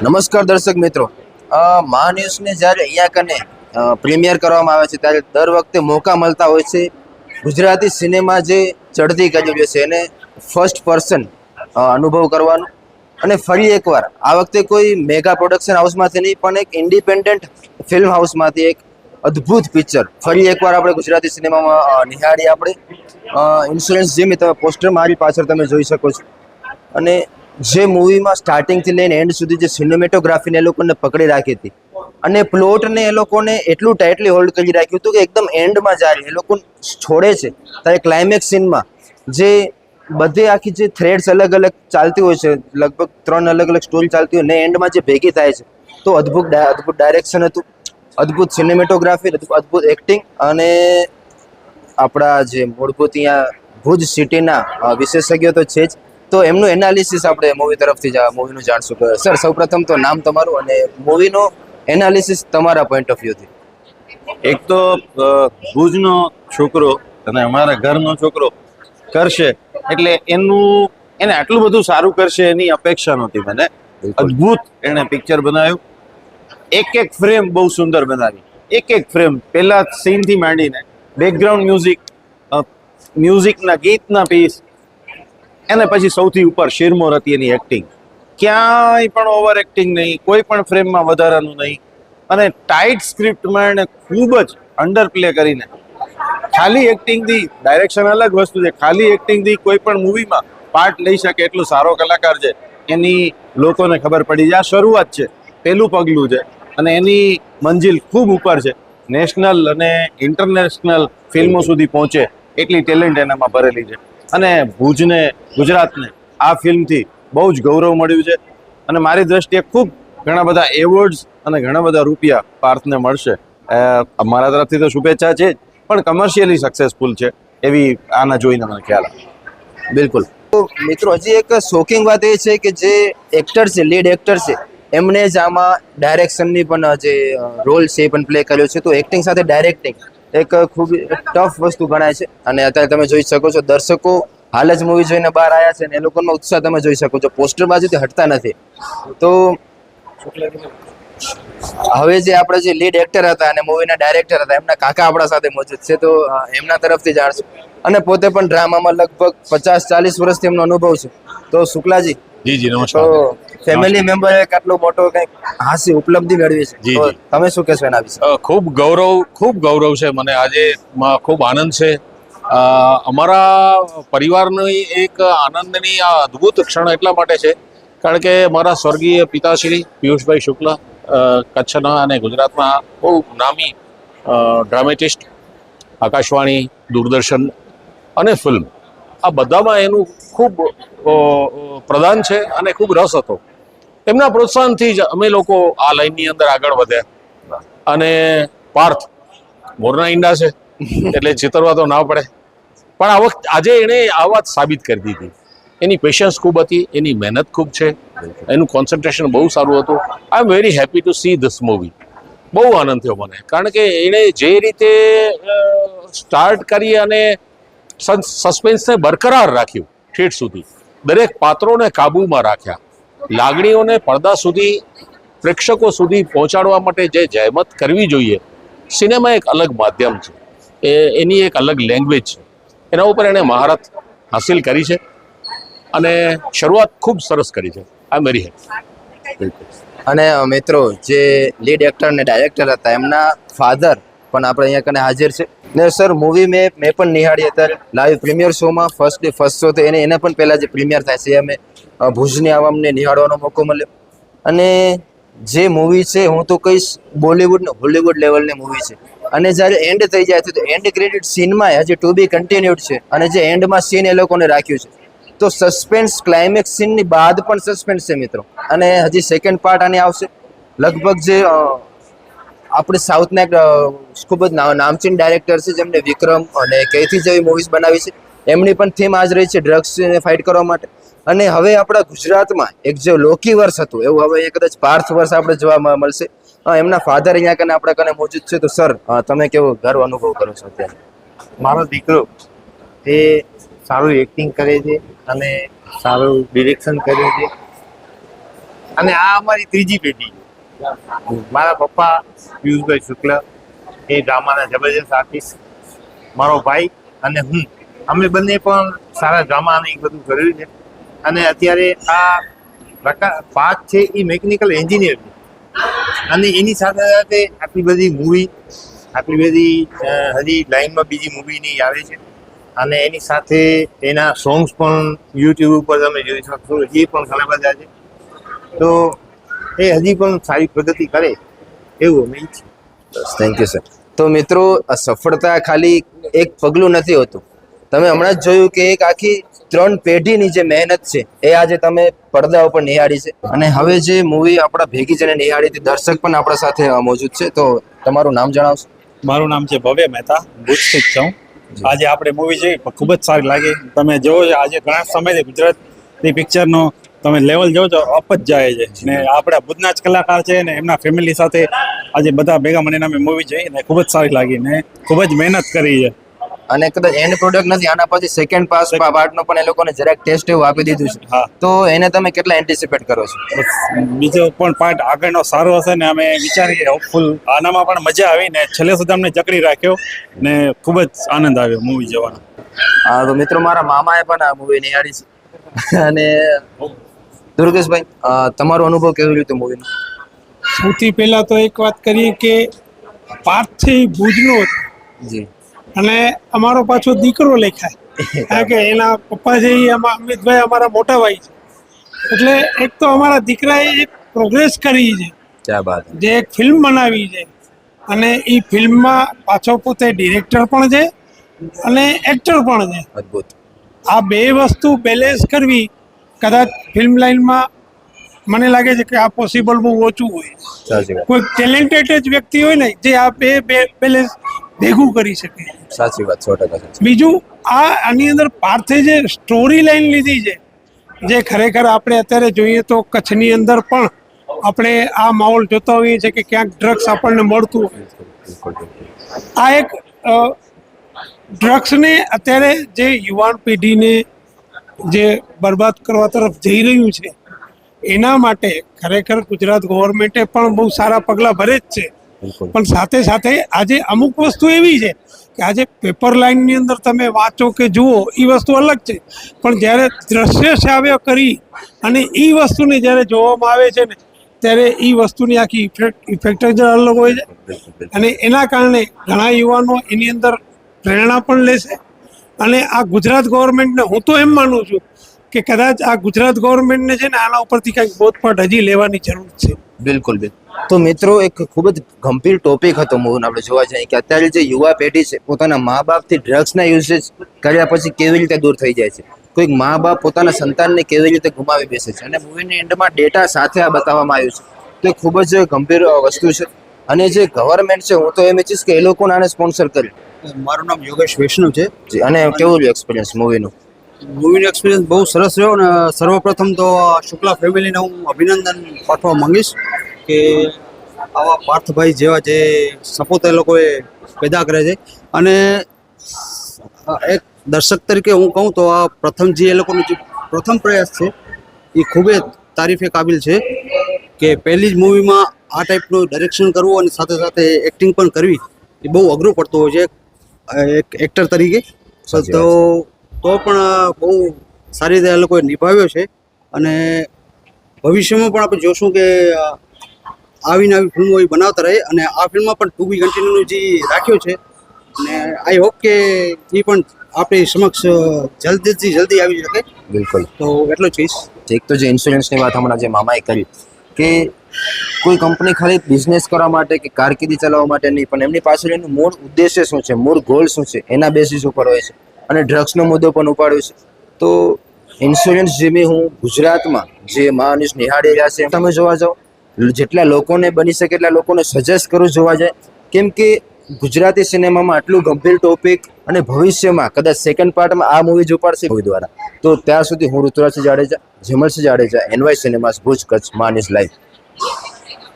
નમસ્કાર દર્શક મિત્રો. મહા ન્યૂઝને જ્યારે અહીંયા કને પ્રીમિયર કરવામાં આવે છે, ત્યારે દર વખતે મોકા મળતા હોય છે. ગુજરાતી સિનેમા જે ચડતી કરી છે, એને ફર્સ્ટ પર્સન અનુભવ કરવાનો. અને ફરી એકવાર, આ વખતે કોઈ મેગા પ્રોડક્શન હાઉસમાંથી નહીં, પણ એક ઇન્ડિપેન્ડન્ટ ફિલ્મ હાઉસમાંથી એક અદ્ભુત પિક્ચર ફરી એકવાર આપણે ગુજરાતી સિનેમામાં નિહાળી આપણે. ઇન્સ્યોરન્સ જેમ તમે પોસ્ટર મારી પાછળ તમે જોઈ શકો છો. અને જે મૂવીમાં સ્ટાર્ટિંગથી લઈને એન્ડ સુધી જે સિનેમેટોગ્રાફીને એ લોકોને પકડી રાખી હતી. અને પ્લોટને એ લોકોને એટલું ટાઇટલી હોલ્ડ કરી રાખ્યું હતું કે એકદમ એન્ડમાં જ્યારે એ લોકો છોડે છે. ત્યારે ક્લાઇમેક્સ સીનમાં જે બધે આખી જે થ્રેડ્સ અલગ અલગ ચાલતી હોય છે, લગભગ ત્રણ અલગ અલગ સ્ટોરી ચાલતી હોય ને એન્ડમાં જે ભેગી થાય છે, તો અદ્ભુત અદ્ભુત ડાયરેક્શન હતું. અદ્ભુત સિનેમેટોગ્રાફી અદ્ભુત એક્ટિંગ અને આપણા જે મૂળભૂત અહીંયા ભુજ સિટીના વિશેષજ્ઞો તો છે જ. તો એમનું એનાલિસિસ આપણે મૂવી તરફથી જ મૂવીનું જાણશું. સર સૌપ્રથમ તો નામ તમારું અને મૂવીનો એનાલિસિસ તમારા પોઈન્ટ ઓફ વ્યૂથી એક તો ભુજનો છોકરો અને અમારા ઘરનો છોકરો કરશે એટલે એનું એને આટલું બધું સારું કરશે એની અપેક્ષા નહોતી મને. અદ્ભુત એને પિક્ચર બનાવ્યું. એક એક ફ્રેમ બહુ સુંદર બનાવી. એક એક ફ્રેમ પહેલા સીનથી માંડીને બેકગ્રાઉન્ડ મ્યુઝિક મ્યુઝિકના ગીતના પીસ એને પછી સૌથી ઉપર શિરમોર હતી એની એક્ટિંગ ક્યાંય પણ ઓવર એક્ટિંગ નહીં, કોઈ પણ ફ્રેમમાં વધારાનું નહીં. અને ટાઈટ સ્ક્રિપ્ટમાં એણે ખૂબ જ અંડર પ્લે કરીને ખાલી એક્ટિંગથી ડાયરેક્શન અલગ વસ્તુ છે. ખાલી એક્ટિંગથી કોઈ પણ મૂવીમાં પાર્ટ લઈ શકે એટલો સારો કલાકાર છે. એની લોકોને ખબર પડી જાય. આ શરૂઆત છે. પહેલું પગલું છે. અને એની મંજિલ ખૂબ ઉપર છે. નેશનલ અને ઇન્ટરનેશનલ ફિલ્મો સુધી પહોંચે એટલી ટેલેન્ટ એનામાં ભરેલી છે. અને ભુજને, ગુજરાતને આ ફિલ્મથી બહુ જ ગૌરવ મળ્યું છે. અને મારી દ્રષ્ટિએ ખૂબ ઘણા બધા એવોર્ડ્સ અને ઘણા બધા રૂપિયા પાર્થને મળશે. મારા તરફથી તો શુભેચ્છા છે પણ કમર્શિયલી સક્સેસફુલ છે એવી આના જોઈને મને ખ્યાલ આવે. બિલકુલ. મિત્રો, હજી એક શોકિંગ વાત એ છે કે જે એક્ટર છે લીડ એક્ટર છે, એમને જ આમાં ડાયરેક્શનની પણ જે રોલ છે એ પણ પ્લે કર્યો છે. તો એક્ટિંગ સાથે ડાયરેક્ટિંગ એક ખૂબ ટફ વસ્તુ ગણાય છે. અને અત્યારે તમે જોઈ શકો છો, દર્શકો હાલ જ મૂવી જોઈને બહાર આવ્યા છે અને એ લોકોનો ઉત્સાહ તમે જોઈ શકો છો. પોસ્ટર બાજુથી હટતા નથી. તો હવે જે આપણે જે લીડ એક્ટર હતા અને મૂવીના ડાયરેક્ટર હતા, એમના કાકા આપણા સાથે મોજૂદ છે, તો એમના તરફથી જાણશું. અને પોતે પણ ડ્રામામાં લગભગ પચાસ ચાલીસ વર્ષથી એમનો અનુભવ છે. તો શુક્લાજી જી જી નમસ્કાર. ફેમિલી મેમ્બરે આટલો મોટો કંઈક હાસ્ય ઉપલબ્ધિ મેળવી છે. જી, જી. તમે શું કહેશો એના વિશે? ખૂબ ગૌરવ ખૂબ ગૌરવ છે મને. આજે ખૂબ આનંદ છે. અમારા પરિવારની એક આનંદની આ અદ્ભુત ક્ષણ એટલા માટે છે કારણ કે મારા સ્વર્ગીય પિતાશ્રી પિયુષભાઈ શુક્લ કચ્છના અને ગુજરાતના બહુ નામી ડ્રામેટિસ્ટ આકાશવાણી દૂરદર્શન અને ફિલ્મ. આ બધામાં એનું ખૂબ પ્રદાન છે અને ખૂબ રસ હતો. એમના પ્રોત્સાહનથી જ અમે લોકો આ લાઈનની અંદર આગળ વધ્યા. અને પાર્થ મોરના ઈંડા છે, એટલે ચિતરવા તો ના પડે. પણ આ વખત, આજે એણે આ વાત સાબિત કરી દીધી. એની પેશન્સ ખૂબ હતી, એની મહેનત ખૂબ છે, એનું કોન્સન્ટ્રેશન બહુ સારું હતું. I am very happy to see this movie બહુ આનંદ થયો મને. કારણ કે એણે જે રીતે સ્ટાર્ટ કરી અને સસ્પેન્સને બરકરાર રાખ્યું ઠેઠ સુધી. દરેક પાત્રોને કાબૂમાં રાખ્યા. લાગણીઓને પડદા સુધી, પ્રેક્ષકો સુધી પહોંચાડવા માટે જે જહેમત કરવી જોઈએ, સિનેમા એક અલગ માધ્યમ છે. એ, એની એક અલગ લેંગ્વેજ છે. એના ઉપર એણે મહારત હાસિલ કરી છે અને શરૂઆત ખૂબ સરસ કરી છે. આ મેરી હેલ્પ અને મિત્રો, જે લીડ એક્ટર અને ડાયરેક્ટર હતા, એમના ફાધર પણ આપણે અહીંયા કને હાજર છે. ને સર મૂવી મેં મેં પણ નિહાળી અત્યારે. લાઈવ પ્રીમિયર શોમાં ફર્સ્ટ ડે ફર્સ્ટ શો તો એને એને પણ પહેલાં જે પ્રીમિયર થાય છે અમે ભુજની આવામને નિહાળવાનો મોકો મળ્યો. અને જે મૂવી છે, હું તો કહીશ બોલિવૂડ હોલિવૂડ લેવલની મૂવી છે. અને જ્યારે એન્ડ થઈ જાય છે, તો એન્ડ ક્રેડિટ સીનમાં હજી ટુ બી કન્ટિન્યુડ છે. અને જે એન્ડમાં સીન એ લોકોને રાખ્યું છે. તો સસ્પેન્સ ક્લાઇમેક્સ સીનની બાદ પણ સસ્પેન્સ છે, મિત્રો. અને હજી સેકન્ડ પાર્ટ આની આવશે. લગભગ જે આપણે સાઉથના એક ખૂબ જ નામચીન ડાયરેક્ટર છે જેમને વિક્રમ અને કૈથી જેવી મૂવીઝ બનાવી છે, એમની પણ થીમ આજ રહી છે ડ્રગ્સને ફાઇટ કરવા માટે. અને હવે આપણા ગુજરાતમાં એક જે લોકી વર્ષ હતું, એવું હવે એ કદાચ પાર્થ વર્ષ આપણે જોવા મળશે. એમના ફાધર અહીંયા કને આપણા કને મોજૂદ છે. તો સર તમે કેવો ગર્વ અનુભવ કરો છો અત્યારે? મારો દીકરો તે સારું એક્ટિંગ કરે છે અને સારું ડિરેક્શન કરે છે. અને આ અમારી ત્રીજી પેઢી. મારા પપ્પા પિયુષભાઈ શુક્લ, એ ડ્રામાના જબરજસ્ત આર્ટિસ્ટ મારો ભાઈ અને હું. અમે બંને પણ સારા ડ્રામા અને એ બધું કર્યું છે. અને અત્યારે આ પ્રકા પાક છે એ મેકેનિકલ એન્જિનિયર છે. અને એની સાથે સાથે આટલી બધી મૂવી આટલી બધી હજી લાઈનમાં બીજી મૂવી ની આવે છે. અને એની સાથે એના સોંગ્સ પણ યુટ્યુબ ઉપર તમે જોઈ શકશો, એ પણ ઘણા બધા છે. તો એ હજી પણ સારી પ્રગતિ કરે એવું અમે ઈચ્છીએ. બસ થેન્ક યુ સર તો મિત્રો આ સફળતા ખાલી એક પગલું નથી હોતું. તમે હમણાં જ જોયું કે એક આખી ત્રણ પેઢીની જે મહેનત છે એ આજે તમે પડદા ઉપર નિહાળી છે. અને હવે જે મૂવી આપણા ભેગી જઈને નિહાળી હતી દર્શક પણ આપણા સાથે મોજૂદ છે. તો તમારું નામ જણાવશો? મારું નામ છે ભવ્ય મહેતા. જ છું. આજે આપણે મૂવી જોઈ ખૂબ જ સારી લાગી. તમે જોવો આજે ઘણા સમયથી ગુજરાતની પિક્ચરનો તમે લેવલ જોજો અપ જ જાય છે. ને આપણા ભુજના જ કલાકાર છે ને એમના ફેમિલી સાથે આજે બધા ભેગા મને અમે મૂવી જોઈ ને ખૂબ જ સારી લાગી ને ખૂબ જ મહેનત કરી છે. અને કદાચ એન્ડ પ્રોડક્ટ નથી આના પછી સેકન્ડ પાસ પાર્ટનો પણ એ લોકોને જરાક ટેસ્ટ એવું આપી દીધું છે. તો એને તમે કેટલા એન્ટિસિપેટ કરો છો? બીજો પણ પાર્ટ આગળનો સારો હશે ને અમે વિચારીએ હોપફુલ આનામાં પણ મજા આવી ને છેલ્લે સુધી અમને જકડી રાખ્યો ને ખૂબ જ આનંદ આવ્યો મૂવી જોવાનો. હા તો મિત્રો મારા મામાએ પણ આ મૂવી નિહાળી છે. અને દુર્ગેશભાઈ તમારો અનુભવ કેવી રીતે મૂવીનો સૌથી પહેલા તો એક વાત કરીએ કે પાર્થ છે ભુજનો જી. અને અમારો પાછો દીકરો લેખાય. કારણ કે એના પપ્પા જે અમિતભાઈ અમારા મોટા ભાઈ છે. એટલે એક તો અમારા દીકરાએ એક પ્રોગ્રેસ કરી છે. જે એક ફિલ્મ બનાવી છે. અને એ ફિલ્મમાં પાછો પોતે ડિરેક્ટર પણ છે અને એક્ટર પણ છે. અદ્ભુત. આ બે વસ્તુ બેલેન્સ કરવી કદાચ ફિલ્મ લાઈનમાં મને લાગે છે કે આ પોસિબલ બહુ ઓછું હોય. કોઈ ટેલેન્ટેડ જ વ્યક્તિ હોય ને જે આ બે બેલેન્સ ભેગું કરી શકે. સાચી વાત સો ટકા બીજું આ આની અંદર પાર્થે જે સ્ટોરી લાઈન લીધી છે જે ખરેખર આપણે અત્યારે જોઈએ તો કચ્છની અંદર પણ આપણે આ માહોલ જોતા હોઈએ છીએ કે ક્યાંક ડ્રગ્સ આપણને મળતું હોય. આ એક ડ્રગ્સને અત્યારે જે યુવાન પેઢીને જે બરબાદ કરવા તરફ જઈ રહ્યું છે એના માટે ખરેખર ગુજરાત ગવર્મેન્ટે પણ બહુ સારા પગલાં ભરે જ છે. પણ સાથે સાથે આજે અમુક વસ્તુ એવી છે કે આજે પેપર લાઇનની અંદર તમે વાંચો કે જુઓ એ વસ્તુ અલગ છે. પણ જ્યારે દ્રશ્ય શ્રાવ્ય કરી અને એ વસ્તુને જ્યારે જોવામાં આવે છે ને ત્યારે એ વસ્તુની આખી ઇફેક્ટ ઇફેક્ટ જ અલગ હોય છે. અને એના કારણે ઘણા યુવાનો એની અંદર પ્રેરણા પણ લેશે. અને આ ગુજરાત ગવર્મેન્ટને હું તો એમ માનું છું કે કદાચ આ ગુજરાત ગવર્મેન્ટને છે ને આના ઉપરથી કંઈક બોધપાઠ હજી લેવાની જરૂર છે. બિલકુલ બિલકુલ. તો મિત્રો એક ખૂબ જ ગંભીર ટોપિક હતો મોહન આપણે જોવા જઈએ કે અત્યારે જે યુવા પેઢી છે પોતાના મા બાપથી ડ્રગ્સના યુસેજ કર્યા પછી કેવી રીતે દૂર થઈ જાય છે? કોઈક મા બાપ પોતાના સંતાનને કેવી રીતે ગુમાવી બેસે છે? અને મૂવીની એન્ડમાં ડેટા સાથે આ બતાવવામાં આવ્યું છે. તો એ ખૂબ જ ગંભીર વસ્તુ છે. અને જે ગવર્મેન્ટ છે હું તો એમ ઈચ્છીશ કે એ લોકોને આને સ્પોન્સર કરે. મારું નામ યોગેશ વૈષ્ણવ છે. અને કેવું રહ્યું એક્સપિરિયન્સ મૂવીનું મૂવીનો એક્સપિરિયન્સ બહુ સરસ રહ્યો અને સર્વપ્રથમ તો શુક્લા ફેમિલીને હું અભિનંદન પાઠવા માંગીશ કે આવા પાર્થભાઈ જેવા જે સપોત એ લોકોએ પેદા કરે છે. અને એક દર્શક તરીકે હું કહું તો આ પ્રથમ જે એ લોકોનો જે પ્રથમ પ્રયાસ છે એ ખૂબ જ તારીફે કાબિલ છે કે પહેલી જ મૂવીમાં આ ટાઈપનું ડાયરેક્શન કરવું અને સાથે સાથે એક્ટિંગ પણ કરવી એ બહુ અઘરું પડતું હોય છે એક એક્ટર તરીકે. તો તો પણ બહુ સારી રીતે આ લોકોએ નિભાવ્યો છે. અને ભવિષ્યમાં પણ આપણે જોશું કે આવીને આવી ફિલ્મો એ બનાવતા રહે અને આ ફિલ્મમાં પણ ટુ બી કન્ટિન્યુ જે રાખ્યો છે. અને આઈ હોપ કે એ પણ આપણી સમક્ષ જલ્દીથી જલ્દી આવી શકે. બિલકુલ. તો એટલો જ કહીશ. એક તો જે ઇન્સ્યોરન્સની વાત હમણાં જે મામાએ કરી કે કોઈ કંપની ખાલી બિઝનેસ કરવા માટે કે કારકિર્દી ચલાવવા માટે નહીં, પણ એમની પાછળ એનું મૂળ ઉદ્દેશ્ય શું છે? મૂળ ગોલ શું છે? એના બેસિસ ઉપર હોય છે. અને ડ્રગ્સનો મુદ્દો પણ ઉપાડ્યો છે. તો ઇન્સ્યોરન્સ જેમી હું ગુજરાતમાં જે માણસ નિહાળી રહ્યા છે, તમે જોવા જાઓ, જેટલા લોકોને બની શકે એટલા લોકોને સજેસ્ટ કરું જોવા જાય. કેમ કે ગુજરાતી સિનેમામાં આટલું ગંભીર ટોપિક અને ભવિષ્યમાં કદાચ સેકન્ડ પાર્ટમાં આ મૂવી જ ઉપાડશે મૂવી દ્વારા. તો ત્યાં સુધી હું ઋતુરાજ જાડેજા જેમલસિંહ જાડેજા એનવાય સિનેમાસ ભુજ કચ્છ માનીશ ઇઝ Yeah.